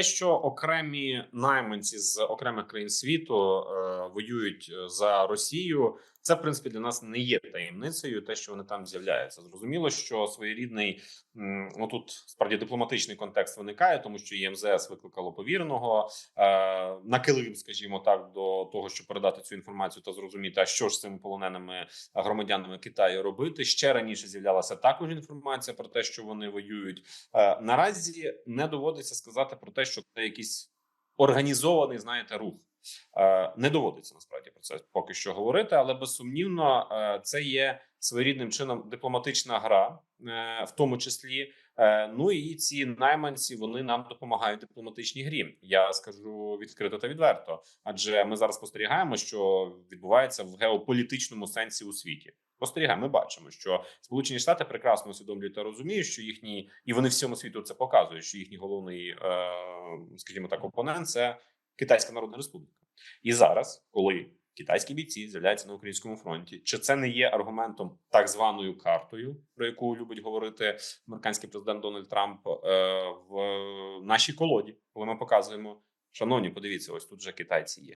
те, що окремі найманці з окремих країн світу е, воюють е, за Росію, це в принципі для нас не є таємницею. Те, що вони там з'являються, зрозуміло, що своєрідний ну тут справді дипломатичний контекст виникає, тому що ЄМЗС викликало повіреного е, на килим, скажімо так, до того, щоб передати цю інформацію та зрозуміти, а що ж з цими полоненими громадянами Китаю робити. Ще раніше з'являлася також інформація про те, що вони воюють. Е, Наразі не доводиться сказати про те, що це якийсь організований, знаєте, рух. Е, Не доводиться насправді про це поки що говорити, але безсумнівно е, це є своєрідним чином дипломатична гра, е, в тому числі. Е, Ну і ці найманці вони нам допомагають дипломатичній грі. Я скажу відкрито та відверто, адже ми зараз спостерігаємо, що відбувається в геополітичному сенсі у світі. Спостерігаємо, ми бачимо, що Сполучені Штати прекрасно усвідомлюють та розуміють, що їхній і вони всьому світу це показують, що їхній головний, е, скажімо так, опонент це Китайська Народна Республіка. І зараз, коли китайські бійці з'являються на українському фронті, чи це не є аргументом так званою картою, про яку любить говорити американський президент Дональд Трамп е, в нашій колоді, коли ми показуємо, шановні, подивіться, ось тут вже китайці є.